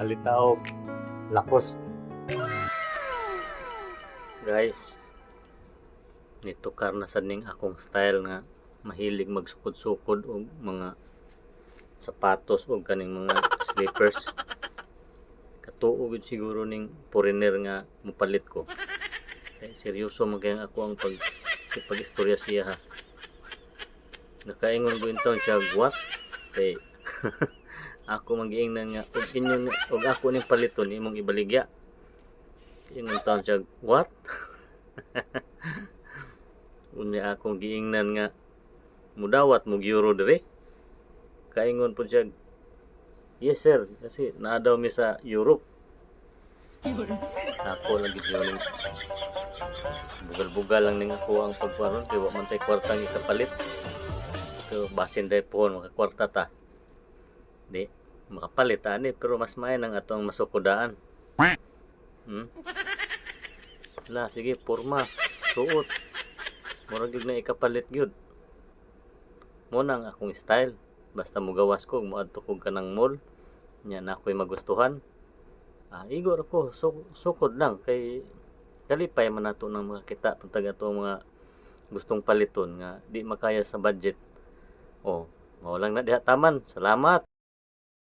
palitaw lakos. Guys nitukar na sad ning akong style nga mahilig magsukod-sukod og mga sapatos o kaning mga slippers. Katuo gid siguro ning foreigner nga mupalit ko. Kay seryoso man ako ang pag pag-istorya siya ha. Nakaingon ko taon siya what? Kay ako magiingnan nga. Og inyo og ako ning paliton imong ibaligya. Ingon taon siya what? Unya akong giingnan nga. Mudawat mo euro dire. Kaingon po siya yes sir. Kasi naa daw mi sa Europe. Ako lagi ning bugal-bugal lang ning ako ang pagparon kay wa man tay kwartang ikapalit so basin dai po makakwarta ta di makapalit ani pero mas may nang atong masukudaan. Hmm? la sige porma suot. Murag na ikapalit gyud. Mo nang akong style. Basta mo gawas ko moadto ko kanang mall. Nya na ako'y magustuhan. Ah igor ako so, sukod lang. Kay kalipay man nato ng mga kita. Tuntag ato mga gustong paliton nga di makaya sa budget. Oh mao na diha taman. Salamat